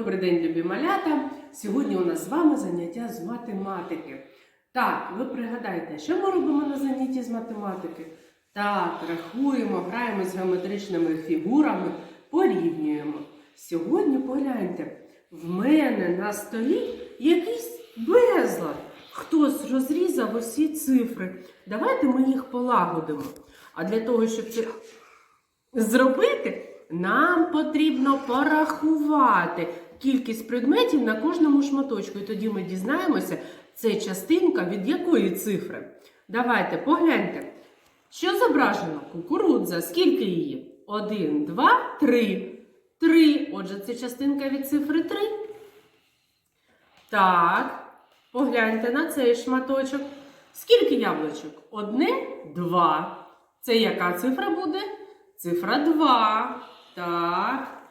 Добрий день, любі малята! Сьогодні у нас з вами заняття з математики. Так, ви пригадайте, що ми робимо на занятті з математики? Так, рахуємо, граємо з геометричними фігурами, порівнюємо. Сьогодні погляньте, в мене на столі якийсь безлад. Хтось розрізав усі цифри. Давайте ми їх полагодимо. А для того, щоб це зробити, нам потрібно порахувати кількість предметів на кожному шматочку. І тоді ми дізнаємося, це частинка від якої цифри. Давайте погляньте. Що зображено? Кукурудза. Скільки її? Один, два, три. Три. Отже, це частинка від цифри три. Так. Погляньте на цей шматочок. Скільки яблучок? Одне, два. Це яка цифра буде? Цифра 2. Так.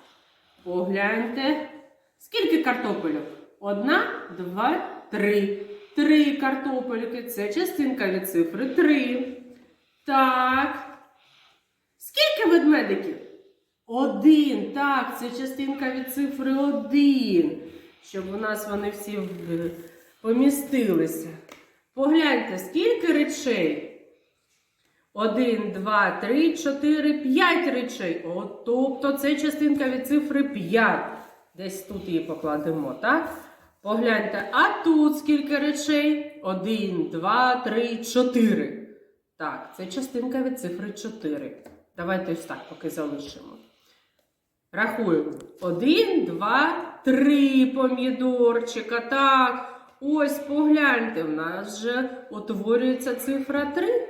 Погляньте. Скільки картопельок? Одна, два, три. Три картопельки. Це частинка від цифри 3. Так. Скільки ведмедиків? Один. Так, це частинка від цифри 1. Щоб у нас вони всі помістилися. Погляньте, скільки речей? Один, два, три, чотири, п'ять речей. О, тобто це частинка від цифри 5. Десь тут її покладемо, так? Погляньте, а тут скільки речей? Один, два, три, чотири. Так, це частинка від цифри 4. Давайте ось так поки залишимо. Рахуємо. Один, два, три помідорчика. Так. Ось погляньте, в нас вже утворюється цифра 3.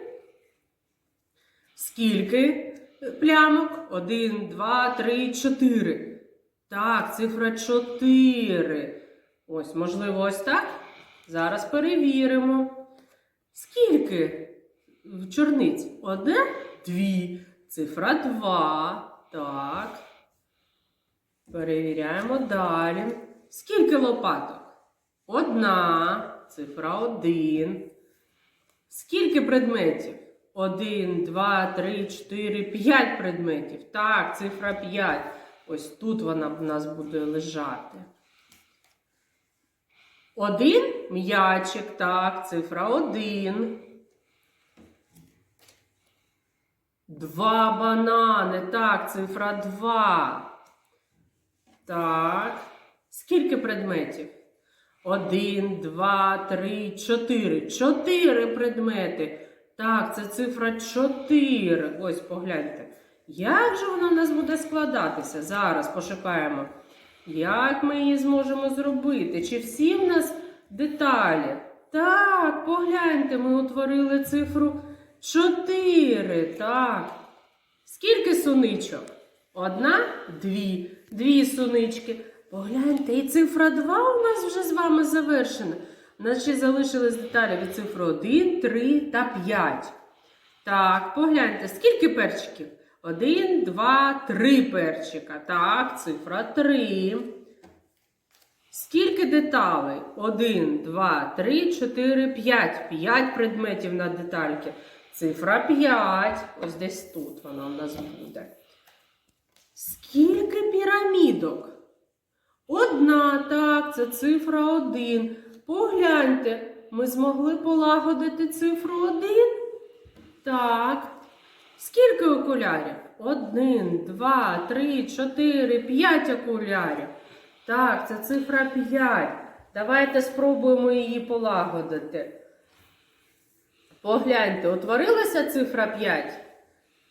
Скільки плямок? Один, два, три, чотири. Так, цифра 4. Ось, можливо, ось так. Зараз перевіримо. Скільки чорниць? Одне, дві. Цифра 2. Так. Перевіряємо далі. Скільки лопаток? Одна. Цифра 1. Скільки предметів? Один, два, три, чотири, п'ять предметів. Так, цифра 5. Ось тут вона в нас буде лежати. Один м'ячик. Так, цифра 1. Два банани. Так, цифра 2. Так. Скільки предметів? Один, два, три, чотири. Чотири предмети. Так, це цифра 4. Ось погляньте. Як же вона в нас буде складатися? Зараз пошукаємо. Як ми її зможемо зробити? Чи всі в нас деталі? Так, погляньте, ми утворили цифру 4. Так. Скільки суничок? Одна, дві. Дві сунички. Погляньте, і цифра 2 у нас вже з вами завершена. У нас ще залишились деталі від цифри 1, 3 та 5. Так, погляньте, скільки перчиків? 1, 2, 3 перчика. Так, цифра 3. Скільки деталей? 1, 2, 3, 4, 5. 5 предметів на детальки. Цифра 5. Ось десь тут вона у нас буде. Скільки пірамідок? Одна, так, це цифра 1. Погляньте, ми змогли полагодити цифру 1. Так. Скільки окулярів? Один, два, три, чотири, п'ять окулярів. Так, це цифра 5. Давайте спробуємо її полагодити. Погляньте, утворилася цифра 5?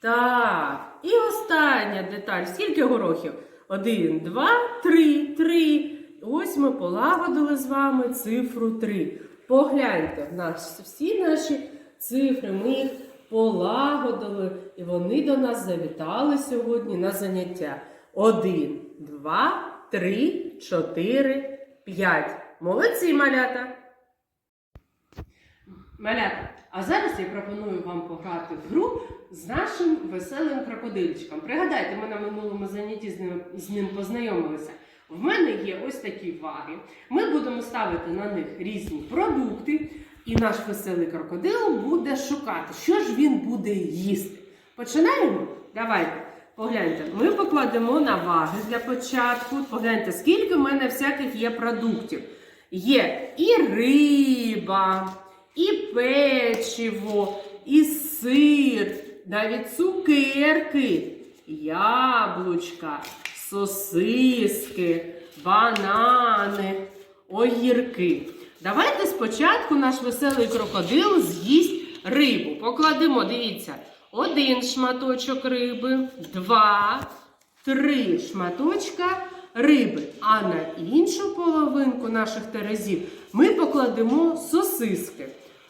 Так. І остання деталь. Скільки горохів? Один, два, три, три. Ось ми полагодили з вами цифру 3. Погляньте, в нас всі наші цифри, ми їх полагодили, і вони до нас завітали сьогодні на заняття. Один, два, три, чотири, п'ять. Молодці, малята! Малята, а зараз я пропоную вам пограти в гру з нашим веселим крокодильчиком. Пригадайте, ми на минулому занятті з ним, з ним познайомилися. В мене є ось такі ваги. Ми будемо ставити на них різні продукти, і наш веселий крокодил буде шукати, що ж він буде їсти. Починаємо? Давайте. Погляньте, ми покладемо на ваги для початку. Погляньте, скільки в мене всяких є продуктів. Є і риба, і печиво, і сир, навіть цукерки, яблучка, сосиски, банани, огірки. Давайте спочатку наш веселий крокодил з'їсть рибу. Покладемо, дивіться, один шматочок риби, два, три шматочка риби. А на іншу половинку наших терезів ми покладемо сосиски.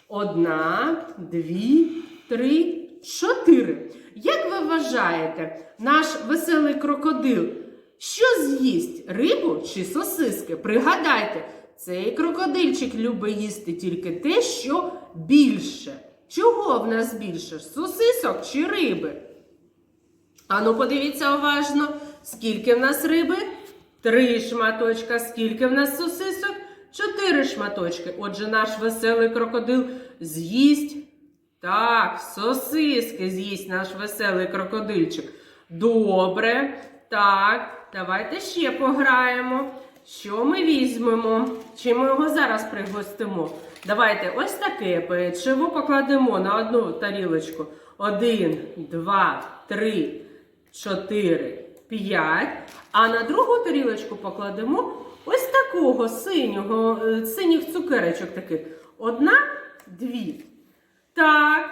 Одна, дві, три, чотири. Як ви вважаєте, наш веселий крокодил що з'їсть? Рибу чи сосиски? Пригадайте, цей крокодильчик любить їсти тільки те, що більше. Чого в нас більше? Сосисок чи риби? Ану, подивіться уважно, скільки в нас риби? Три шматочка. Скільки в нас сосисок? Чотири шматочки. Отже, наш веселий крокодил з'їсть. Так, сосиски з'їсть наш веселий крокодильчик. Добре. Так, давайте ще пограємо. Що ми візьмемо? Чи ми його зараз пригостимо? Давайте ось таке печиво покладемо на одну тарілочку. Один, два, три, чотири, п'ять. А на другу тарілочку покладемо ось такого синього, е, синіх цукерочок таких. Одна, дві. Так.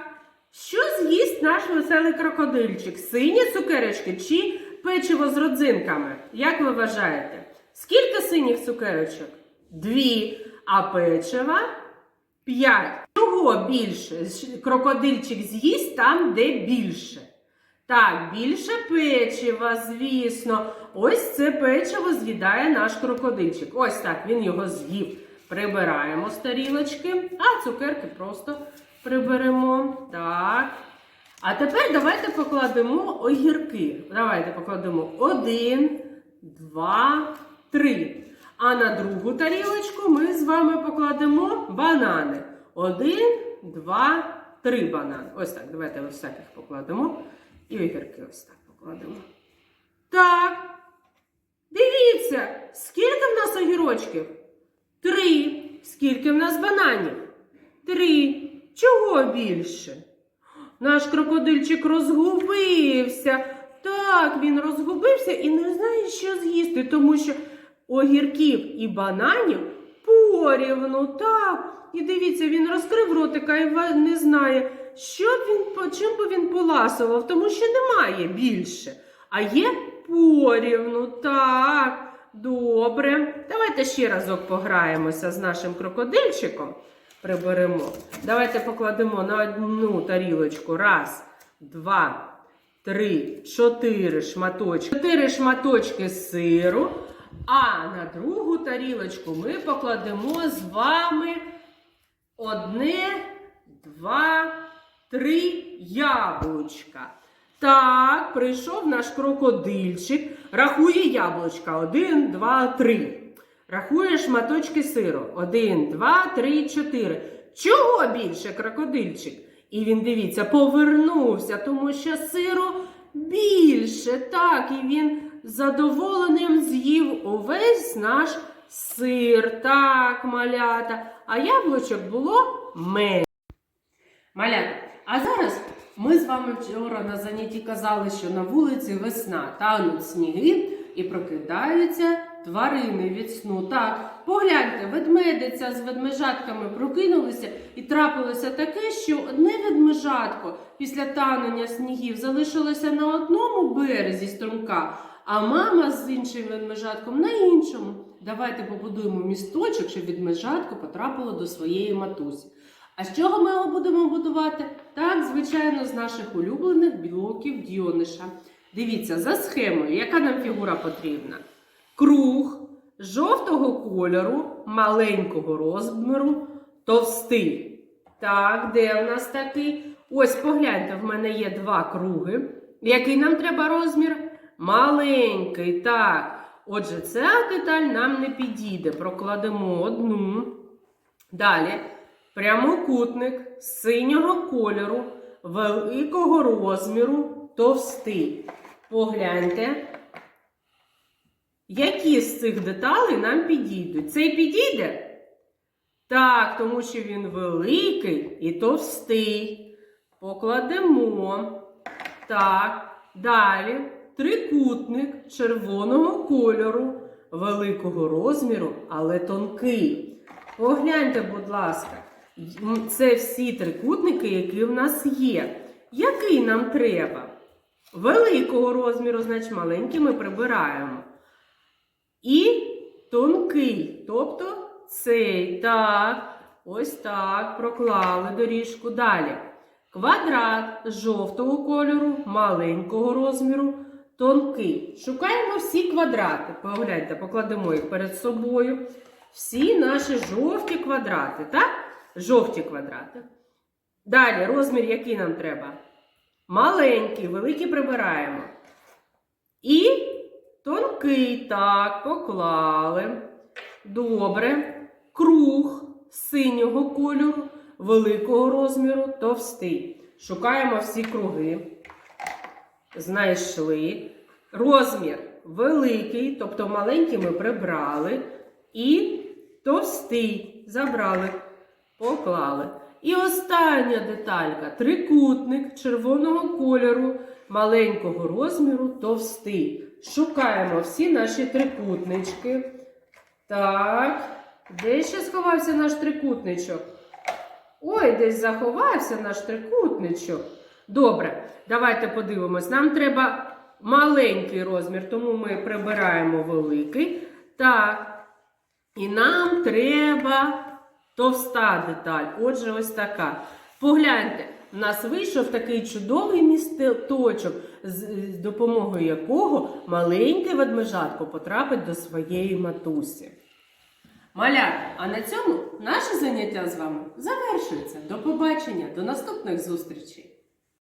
Що з'їсть наш веселий крокодильчик? Сині цукерочки чи печиво з родзинками? Як ви вважаєте? Скільки синіх цукерочок? Дві. А печива? П'ять. Чого більше? Крокодильчик з'їсть там, де більше. Так, більше печива, звісно. Ось це печиво з'їдає наш крокодильчик. Ось так він його з'їв. Прибираємо з тарілочки, а цукерки просто приберемо. Так. А тепер давайте покладемо огірки. Давайте покладемо один, два, три. А на другу тарілочку ми з вами покладемо банани. Один, два, три банани. Ось так. Давайте ось так їх покладемо. І огірки ось так покладемо. Так. Дивіться, скільки в нас огірочків? Три. Скільки в нас бананів? Три. Чого більше? Наш крокодильчик розгубився. Так, він розгубився і не знає, що з'їсти, тому що огірків і бананів порівну. Так. І дивіться, він розкрив ротика і не знає, що він, чим би він поласував, тому що немає більше. А є порівну. Так, добре. Давайте ще разок пограємося з нашим крокодильчиком. Приберемо. Давайте покладемо на одну тарілочку. Раз, два, три, чотири шматочки. Чотири шматочки сиру. А на другу тарілочку ми покладемо з вами одне, два, три яблучка. Так, прийшов наш крокодильчик, рахує яблучка. Один, два, три. Рахує шматочки сиру. Один, два, три, чотири. Чого більше крокодильчик? І він, дивіться, повернувся, тому що сиру більше. Так, і він з задоволенням з'їв увесь наш сир. Так, малята. А яблучок було менше. Малята, а зараз ми з вами вчора на занятті казали, що на вулиці весна тануть сніги і прокидаються тварини від сну. Так, погляньте, ведмедиця з ведмежатками прокинулися і трапилося таке, що одне ведмежатко після танення снігів залишилося на одному березі струмка, а мама з іншим ведмежатком на іншому. Давайте побудуємо місточок, щоб ведмежатко потрапило до своєї матусі. А з чого ми його будемо будувати? Так, звичайно, з наших улюблених білоків діониша. Дивіться, за схемою, яка нам фігура потрібна? Круг жовтого кольору, маленького розміру, товстий. Так, де в нас такий? Ось погляньте, в мене є два круги. Який нам треба розмір? Маленький, так. Отже, ця деталь нам не підійде. Прокладемо одну. Далі прямокутник синього кольору, великого розміру, товстий. Погляньте, які з цих деталей нам підійдуть. Цей підійде? Так, тому що він великий і товстий. Покладемо. Так, далі трикутник червоного кольору, великого розміру, але тонкий. Погляньте, будь ласка, це всі трикутники, які в нас є. Який нам треба? Великого розміру, значить маленький ми прибираємо. І тонкий, тобто цей. Так, ось так, проклали доріжку. Далі. Квадрат жовтого кольору, маленького розміру, тонкий. Шукаємо всі квадрати. Погляньте, покладемо їх перед собою. Всі наші жовті квадрати, так? Жовті квадрати. Далі, розмір, який нам треба? Маленький, великий прибираємо. І тонкий, так, поклали. Добре. Круг синього кольору, великого розміру, товстий. Шукаємо всі круги. Знайшли. Розмір великий, тобто маленький ми прибрали. І товстий забрали, поклали. І остання деталька трикутник червоного кольору, маленького розміру, товстий. Шукаємо всі наші трикутнички. Так, де ще сховався наш трикутничок? Ой, десь заховався наш трикутничок. Добре, давайте подивимось. Нам треба маленький розмір, тому ми прибираємо великий. Так. І нам треба товста деталь. Отже, ось така. Погляньте, в нас вийшов такий чудовий місточок, з допомогою якого маленьке ведмежатко потрапить до своєї матусі. Малята, а на цьому наше заняття з вами завершується. До побачення, до наступних зустрічей!